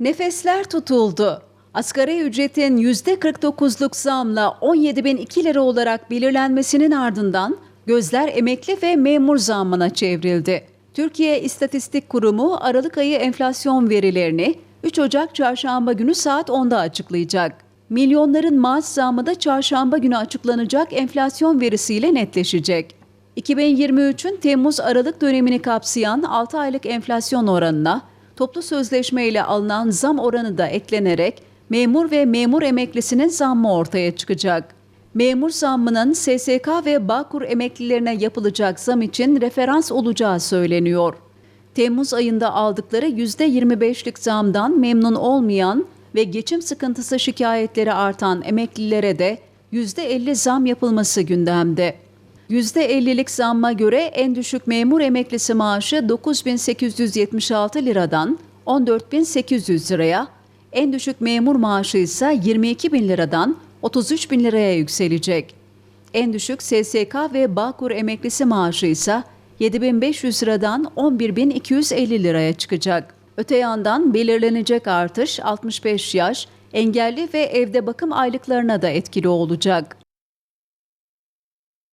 Nefesler tutuldu. Asgari ücretin %49'luk zamla 17.002 lira olarak belirlenmesinin ardından gözler emekli ve memur zammına çevrildi. Türkiye İstatistik Kurumu Aralık ayı enflasyon verilerini 3 Ocak çarşamba günü saat 10'da açıklayacak. Milyonların maaş zammı da çarşamba günü açıklanacak enflasyon verisiyle netleşecek. 2023'ün Temmuz-Aralık dönemini kapsayan 6 aylık enflasyon oranına toplu sözleşme ile alınan zam oranı da eklenerek memur ve memur emeklisinin zammı ortaya çıkacak. Memur zammının SSK ve Bağkur emeklilerine yapılacak zam için referans olacağı söyleniyor. Temmuz ayında aldıkları %25'lik zamdan memnun olmayan ve geçim sıkıntısı şikayetleri artan emeklilere de %50 zam yapılması gündemde. %50'lik zamma göre en düşük memur emeklisi maaşı 9876 liradan 14800 liraya, en düşük memur maaşı ise 22 bin liradan 33 bin liraya yükselecek. En düşük SSK ve Bağkur emeklisi maaşı ise 7500 liradan 11250 liraya çıkacak. Öte yandan belirlenecek artış 65 yaş, engelli ve evde bakım aylıklarına da etkili olacak.